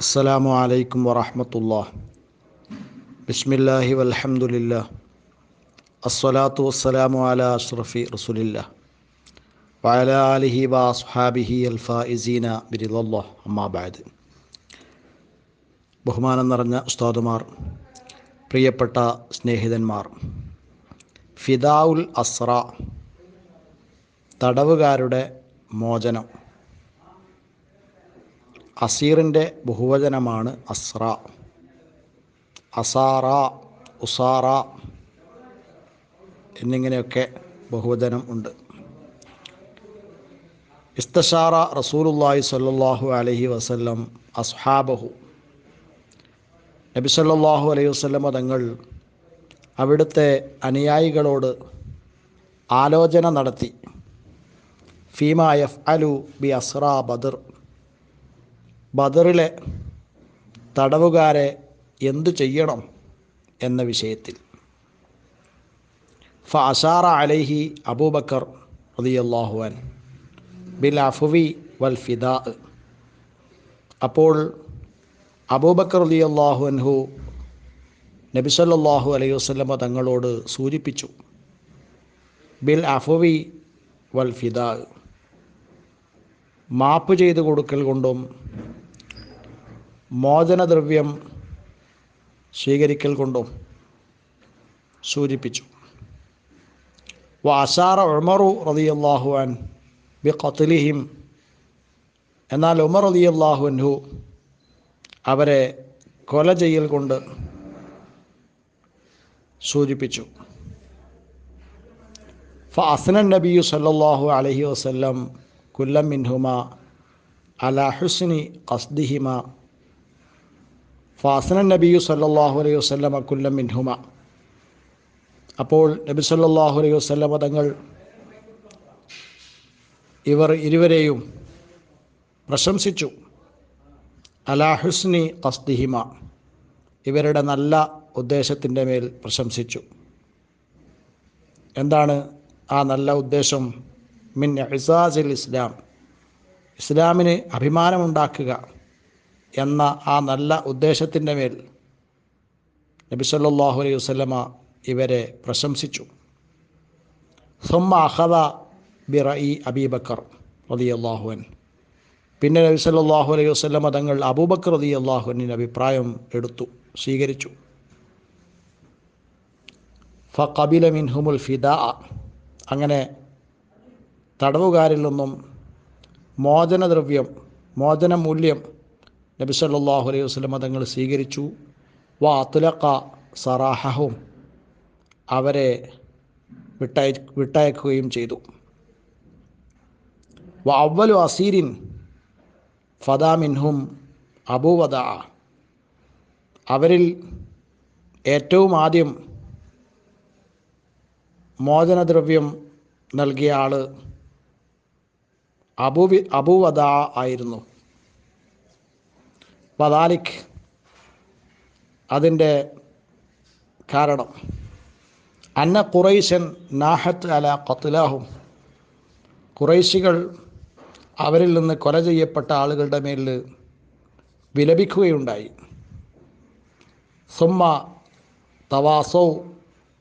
അസ്സലാമു അലൈക്കും വറഹമത്തുല്ലാ ബിസ്മില്ലാഹി വലഹമുല്ല അസ്വലാത്തു വസ്സലാമു അല അഷ്റഫി റസുലില്ല. വഅല ആലിഹി വ അസ്ഹാബിഹി അൽഫായിസീന ബിരിദല്ലാ അമ്മാബാദ് ബഹുമാനം നിറഞ്ഞ ഉസ്താദുമാർ പ്രിയപ്പെട്ട സ്നേഹിതന്മാർ ഫിദാഉൽ അസ്ര തടവുകാരുടെ മോചനം. അസീറിന്റെ ബഹുവചനമാണ് അസ്ര. അസാറ ഉസാറ എന്നിങ്ങനെയൊക്കെ ബഹുവചനം ഉണ്ട്. ഇസ്തഷാറ റസൂലുല്ലാഹി സല്ലാഹു അലഹി വസല്ലം അസ്ഹാബഹു. നബി സല്ലല്ലാഹു അലൈഹി വസല്ലം തങ്ങൾ അവിടുത്തെ അനുയായികളോട് ആലോചന നടത്തി. ഫീമ എഫ് അലു ബി അസ്ര ബദർ. ബദറിലെ തടവുകാരെ എന്തു ചെയ്യണം എന്ന വിഷയത്തിൽ. ഫ അഷാറ അലൈഹി അബൂബക്കർ റതിയല്ലാഹുവൻ ബിൽ അഫുവി വൽ ഫിദാ. അപ്പോൾ അബൂബക്കർ റതിയല്ലാഹുഅൻഹു നബി സല്ലല്ലാഹു അലൈഹി വസല്ലമ തങ്ങളോട് സൂചിപ്പിച്ചു ബിൽ അഫുവി വൽ ഫിദാ. മാപ്പ് ചെയ്തു കൊടുക്കൽ കൊണ്ടും മോചനദ്രവ്യം സ്വീകരിക്കൽ കൊണ്ടും സൂചിപ്പിച്ചു. വ അഷാറ ഉമറു റതിയല്ലാഹു അൻ ബി ഖത്ലിഹിം. എന്നാൽ ഉമർ റതിയല്ലാഹു അൻഹു അവരെ കൊല ചെയ്യൽ കൊണ്ട് സൂചിപ്പിച്ചു. ഫ അസ്നൻ നബിയു സല്ലാഹു അലഹി വസല്ലം കുല്ലം മിൻഹുമ അല ഹുസ്നി ഖസ്ദിഹിമ ഫാസനൻ നബിയു സല്ലാഹു അലൈഹി വസ്ലമ കുല്ലം മിൻഹുമ. അപ്പോൾ നബി സല്ലാഹു അലൈഹി വസല്ലമ തങ്ങൾ ഇവർ ഇരുവരെയും പ്രശംസിച്ചു. അലാഹുസ്നി ഹുസ്നി ഖസ്ദിഹിമ. ഇവരുടെ നല്ല ഉദ്ദേശത്തിന്റെ മേൽ പ്രശംസിച്ചു. എന്താണ് ആ നല്ല ഉദ്ദേശം? മിൻ ഇസാസിൽ ഇസ്ലാം. ഇസ്ലാമിന് അഭിമാനമുണ്ടാക്കുക. എന്ന ആ നല്ല ഉദ്ദേശത്തിന്റെ മേൽ നബി സല്ലല്ലാഹു അലൈഹി വസല്ലമ ഇവരെ പ്രശംസിച്ചു. സൊമ്മ അഹദ ബിറഇ അബീബക്കർ റതിയല്ലാഹുവൻ പിന്നെ നബി സല്ലല്ലാഹു അലൈഹി വസ്ലമ തങ്ങൾ അബൂബക്കർ റതിയല്ലാഹുവിന്റെ അഭിപ്രായം എടുത്തു സ്വീകരിച്ചു. ഫ കബില മിൻഹുമുൽ ഫിദ. അങ്ങനെ തടവുകാരിൽ നിന്നും മോചനദ്രവ്യം മോചനമൂല്യം നബി സല്ലാഹു അലൈഹി വസ്ലം തങ്ങൾ സ്വീകരിച്ചു. വ തുലക്ക സറാഹവും അവരെ വിട്ടയ വിട്ടയക്കുകയും ചെയ്തു. വ അവലു അസീരിൻ ഫദാമിൻഹും അബൂവദ അവരിൽ ഏറ്റവും ആദ്യം മോചനദ്രവ്യം നൽകിയ ആൾ അബൂവി അബൂവദ ആയിരുന്നു. വദാലിക് അതിന്റെ കാരണം. അന്ന കുറൈശൻ നാഹത്ത് അല ഖത്ലാഹും. കുറൈശികൾ അവരിൽ നിന്ന് കൊല ചെയ്യപ്പെട്ട ആളുകളുടെ മേലിൽ വിലപിക്കുകയുണ്ടായി. സുമ്മ തവാസൗ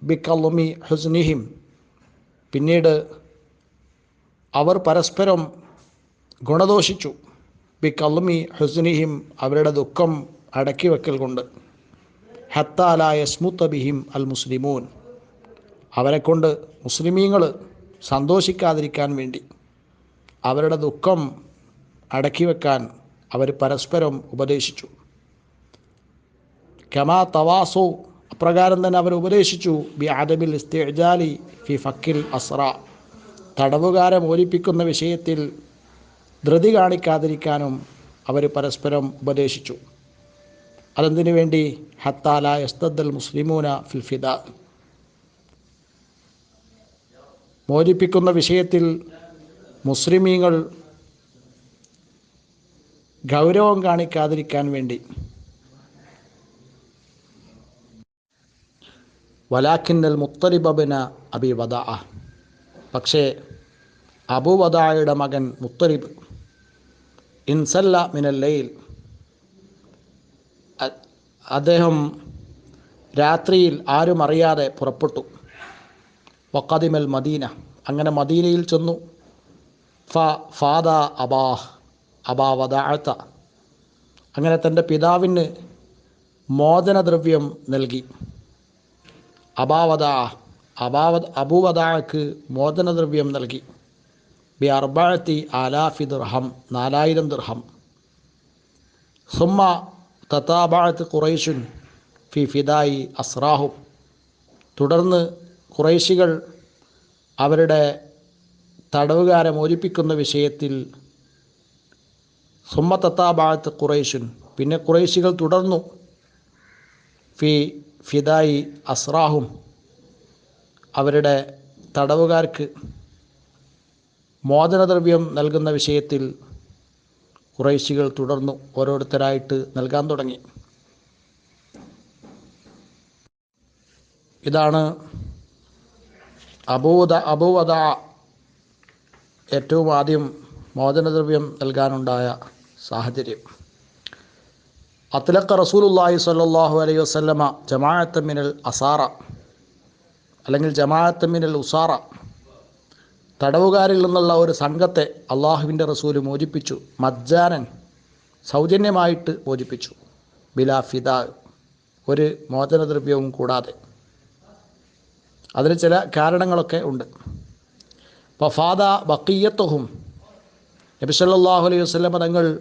ബിക്കലുമി ഹുസ്നിഹിം. പിന്നീട് അവർ പരസ്പരം ഗുണദോഷിച്ചു. ബി കൗമി ഹുസ്നിഹിം അവരുടെ ദുഃഖം അടക്കി വെക്കൽ കൊണ്ട്. ഹത്താലായ സ്മുത്തബിഹിം അൽ മുസ്ലിമൂൻ. അവരെ കൊണ്ട് മുസ്ലിമീങ്ങൾ സന്തോഷിക്കാതിരിക്കാൻ വേണ്ടി അവരുടെ ദുഃഖം അടക്കി വെക്കാൻ അവർ പരസ്പരം ഉപദേശിച്ചു. കമാ തവാസോ അപ്രകാരം തന്നെ അവർ ഉപദേശിച്ചു. ബി ആദബിൽ ഫി ഫക്കിൽ അസ്ര തടവുകാരെ മോലിപ്പിക്കുന്ന വിഷയത്തിൽ ധൃതി കാണിക്കാതിരിക്കാനും അവർ പരസ്പരം ഉപദേശിച്ചു. അതെന്തിനു വേണ്ടി? ഹത്താല യസ്തദ്ദൽ മുസ്ലിമൂന ഫിൽഫിദ മോചിപ്പിക്കുന്ന വിഷയത്തിൽ മുസ്ലിമീങ്ങൾ ഗൗരവം കാണിക്കാതിരിക്കാൻ വേണ്ടി. വലാഖിന്നൽ മുത്തലിബബിന അബി വദ. പക്ഷേ അബുവദായുടെ മകൻ മുത്തലിബ് ഇൻസല്ല മിനല്ലയിൽ അദ്ദേഹം രാത്രിയിൽ ആരും അറിയാതെ പുറപ്പെട്ടു. വക്കാദിമൽ മദീന. അങ്ങനെ മദീനയിൽ ചെന്നു. ഫ ഫാദ അബാഹ് അബാവദാഴ്ത്ത അങ്ങനെ തന്റെ പിതാവിന് മോചനദ്രവ്യം നൽകി. അബാവദ അബാവ അബൂവദാക്ക് മോചനദ്രവ്യം നൽകി. ബി അർബാഴത്തി ആലാഫി ദുർഹം നാലായിരം ദുർഹം. സുമ്മ തത്താബാഴത്ത് ഖുറൈഷുൻ ഫി ഫിദായി അസ്രാഹും തുടർന്ന് ഖുറൈശികൾ അവരുടെ തടവുകാരെ മോചിപ്പിക്കുന്ന വിഷയത്തിൽ സുമ്മ തത്താബാഴത്ത് ഖുറൈഷുൻ പിന്നെ ഖുറൈശികൾ തുടർന്നു ഫി ഫിദായി അസ്രാഹും അവരുടെ തടവുകാർക്ക് മോചനദ്രവ്യം നൽകുന്ന വിഷയത്തിൽ കുറേശികൾ തുടർന്നു ഓരോരുത്തരായിട്ട് നൽകാൻ തുടങ്ങി. ഇതാണ് അബൂദ അബൂവദ ഏറ്റവും ആദ്യം മോചനദ്രവ്യം നൽകാനുണ്ടായ സാഹചര്യം. അത്ലക്ക റസൂലുല്ലാഹി സ്വല്ലല്ലാഹു അലൈഹി വസല്ലമ ജമാഅത്ത് മിനൽ അസാറ അല്ലെങ്കിൽ ജമാഅത്ത് മിനൽ ഉസാറ തടവുകാരിൽ നിന്നുള്ള ഒരു സംഘത്തെ അള്ളാഹുവിന്റെ റസൂൽ മോചിപ്പിച്ചു. മജ്ജാനൻ സൗജന്യമായിട്ട് മോചിപ്പിച്ചു. ബിലാ ഫിദ. ഒരു മോചനദ്രവ്യവും കൂടാതെ. അതിന് ചില കാരണങ്ങളൊക്കെ ഉണ്ട്. അപ്പോൾ ഫാദ ബക്കീയത്തുഹും നബി സല്ലല്ലാഹു അലൈഹി വസല്ലമ തങ്ങൾ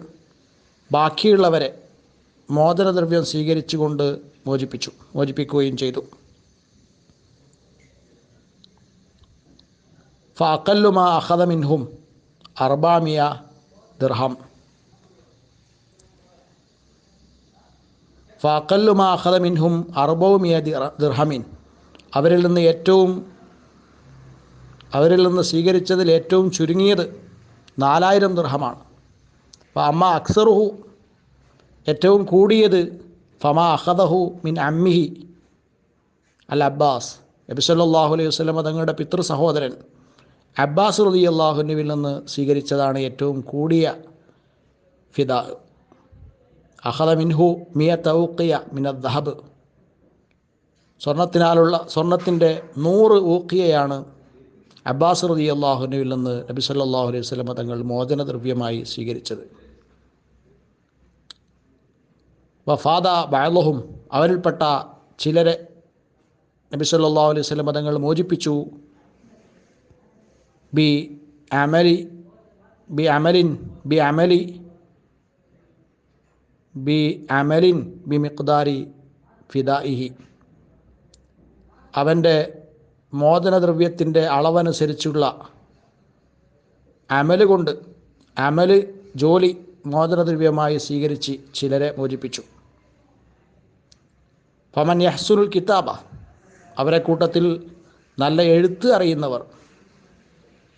ബാക്കിയുള്ളവരെ മോചനദ്രവ്യം സ്വീകരിച്ചുകൊണ്ട് മോചിപ്പിച്ചു മോചിപ്പിക്കുകയും ചെയ്തു. ഫഅക്കല്ലുമ അഹദ മിൻഹും അർബാമിയ ദിർഹം. ഫഅക്കല്ലുമ അഹദ മിൻഹും അർബൗമിയ ദിർഹമിൻ. അവരിൽ നിന്ന് ഏറ്റവും അവരിൽ നിന്ന് സ്വീകരിച്ചതിൽ ഏറ്റവും ചുരുങ്ങിയത് നാലായിരം ദിർഹമാണ്. അപ്പോൾ അമ്മ അക്സറുഹു ഏറ്റവും കൂടിയത് ഫമ അഹദഹു മിൻ അമ്മിഹി അൽ അബ്ബാസ്. നബി സല്ലല്ലാഹു അലൈഹി വസല്ലമ തങ്ങളുടെ പിതൃ സഹോദരൻ. അബ്ബാസ് റതി അള്ളാഹുനുവിൽ നിന്ന് സ്വീകരിച്ചതാണ് ഏറ്റവും കൂടിയ ഫിദ. അഹദ മിൻഹു മിയ തൗക്കിയ മിന ദഹബ്. സ്വർണത്തിനാലുള്ള സ്വർണത്തിന്റെ നൂറ് ഊക്കിയയാണ് അബ്ബാസ് റതി അള്ളാഹുനുവിൽ നിന്ന് നബി സല്ലാഹു അലൈഹി സ്വലമ തങ്ങൾ മോചനദ്രവ്യമായി സ്വീകരിച്ചത്. വഫാദ ബഅലഹും അവരിൽപ്പെട്ട ചിലരെ നബി സല്ലല്ലാഹു അലൈഹി സ്വലമ തങ്ങൾ മോചിപ്പിച്ചു. ബി بعمل بعمل بعمل بمقدار فدائه. അവന്റെ മോദനദ്രവ്യത്തിന്റെ അളവനുസരിച്ചുള്ള അമൽ കൊണ്ട് അമൽ ജോലി മോദനദ്രവ്യമായി സ്വീകരിച്ച് ചിലരെ മോചിപ്പിച്ചു. ഫമൻ യഹ്സുനുൽ കിതാബ. അവരെ കൂട്ടത്തിൽ നല്ല എഴുത്ത് അറിയുന്നവർ.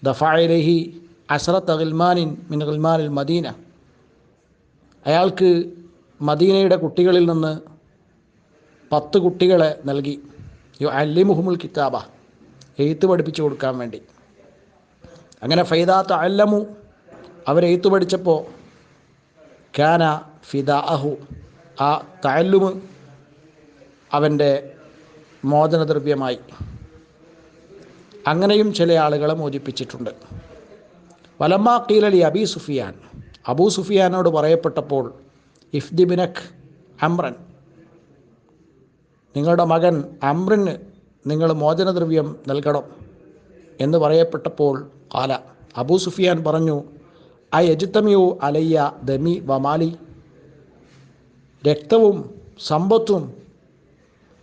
ദഫായിലഹി അസറത്ത് ഗിൽമാനിൻ മിൻ ഗിൽമാനിൽ മദീന. അയാൾക്ക് മദീനയുടെ കുട്ടികളിൽ നിന്ന് പത്ത് കുട്ടികളെ നൽകി. യു അല്ലിമുഹുമുൽ കിതാബ എഴുത്ത് പഠിപ്പിച്ചു കൊടുക്കാൻ വേണ്ടി. അങ്ങനെ ഫൈദാത്ത് അല്ലമു അവരെഴുത്ത് പഠിച്ചപ്പോൾ കാന ഫിദ അഹു ആ തഅല്ലുമ് അവന്റെ മോചനദ്രവ്യമായി. അങ്ങനെയും ചില ആളുകളെ മോചിപ്പിച്ചിട്ടുണ്ട്. വലമ്മാ കീലലി അബി സുഫിയാൻ. അബൂ സുഫിയാനോട് പറയപ്പെട്ടപ്പോൾ ഇഫ്ദിബിനഖ് അമ്രൻ നിങ്ങളുടെ മകൻ അമ്രന് നിങ്ങൾ മോചനദ്രവ്യം നൽകണം എന്ന് പറയപ്പെട്ടപ്പോൾ കാല. അബൂ സുഫിയാൻ പറഞ്ഞു ആ യജുത്തമിയു അലയ്യ ദമി വമാലി രക്തവും സമ്പത്തും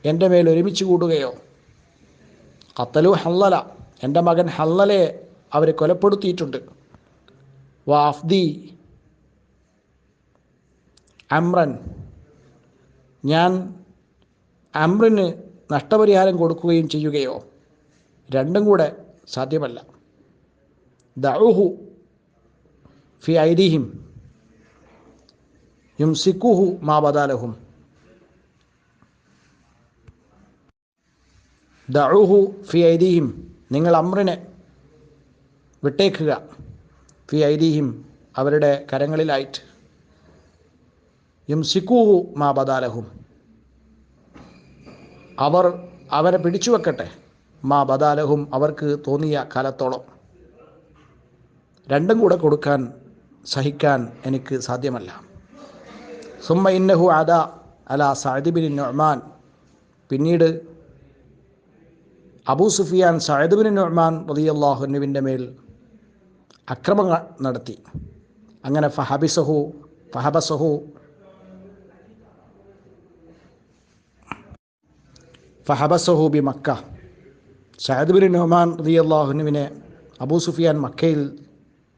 എന്റെ മേൽ ഒരുമിച്ച് കൂടുകയോ? കത്തലു ഹല്ലല എന്റെ മകൻ ഹല്ലലയെ അവർ കൊലപ്പെടുത്തിയിട്ടുണ്ട്. വാഫ്ദി അമ്രൻ. ഞാൻ അമ്രന് നഷ്ടപരിഹാരം കൊടുക്കുകയും ചെയ്യുകയോ? രണ്ടും കൂടെ സാധ്യമല്ല. ദഹു ഫി ഐദിഹിം. യുംസിക്കുഹു മാ ബദാലഹും. ദഉഹു ഫി ഐദീഹിം. നിങ്ങൾ അമ്രിനെ വിട്ടേക്കുക. ഫി ഐദീഹിം അവരുടെ കരങ്ങളിലായിട്ട്. യും സിക്കൂഹു മാ ബദാലഹും. അവർ അവരെ പിടിച്ചു വെക്കട്ടെ. മാ ബദാലഹും അവർക്ക് തോന്നിയ കാലത്തോളം. രണ്ടും കൂടെ കൊടുക്കാൻ സഹിക്കാൻ എനിക്ക് സാധ്യമല്ല. സുമ്മ ഇന്നഹു അദ അല സാദിബിൻ നൊഹ്മാൻ പിന്നീട് അബൂ സുഫിയാൻ സഅദ്ബിൻ നൊഹ്മാൻ റതിയല്ലാഹുനുവിന്റെ മേൽ അക്രമങ്ങൾ നടത്തി. അങ്ങനെ ഫഹബിസഹു ഫഹബസഹു ഫഹബസഹു ബി മക്ക. സഅദ് ബിൻ നൊഹ്മാൻ റതിയല്ലാഹുനുവിനെ അബൂ സുഫിയാൻ മക്കയിൽ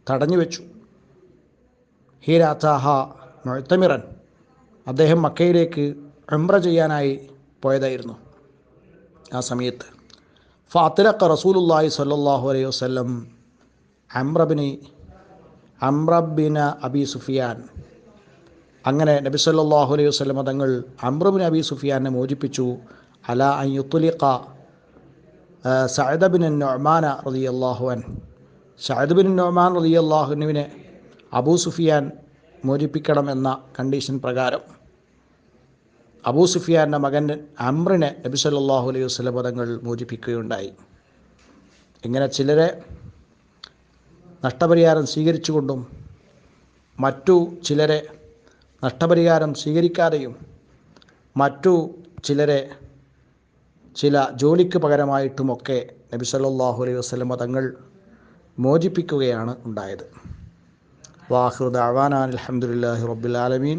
തടഞ്ഞു വെച്ചു. ഹീരാത്താഹ മുഴത്തമിറൻ അദ്ദേഹം മക്കയിലേക്ക് ഉംറ ചെയ്യാനായി പോയതായിരുന്നു ആ സമയത്ത്. ഫാത്തിലക്ക റസൂലുല്ലാഹി സല്ലാഹു അലൈഹി വസ്ലം അമ്രബിനി അമ്രബിന അബി സുഫിയാൻ. അങ്ങനെ നബി സല്ലാഹു അലൈഹി വസ്ലം തങ്ങൾ അമ്രബിൻ അബി സുഫിയാനെ മോചിപ്പിച്ചു. അല അയ്യുത്തുലിഖ സഅദബിൻ നൊമാന റതി അള്ളാഹുവൻ സഅദബിൻ നൊമാൻ റതി അള്ളാഹുനുവിനെ അബൂ സുഫിയാൻ മോചിപ്പിക്കണമെന്ന കണ്ടീഷൻ പ്രകാരം. അബൂ സുഫിയാന്റെ മകൻ അമ്രിനെ നബി സല്ലാഹു അലൈഹി വസ്ലം പദങ്ങൾ മോചിപ്പിക്കുകയുണ്ടായി. ഇങ്ങനെ ചിലരെ നഷ്ടപരിഹാരം സ്വീകരിച്ചുകൊണ്ടും മറ്റു ചിലരെ നഷ്ടപരിഹാരം സ്വീകരിക്കാതെയും മറ്റു ചിലരെ ചില ജോലിക്ക് പകരമായിട്ടുമൊക്കെ നബി സല്ലാഹു അലൈഹി വസ്ലം തങ്ങൾ മോചിപ്പിക്കുകയാണ് ഉണ്ടായത്. വാഹൃദ് അവാനാൻ അലഹമുല്ലാഹി റബ്ബുലാലമീൻ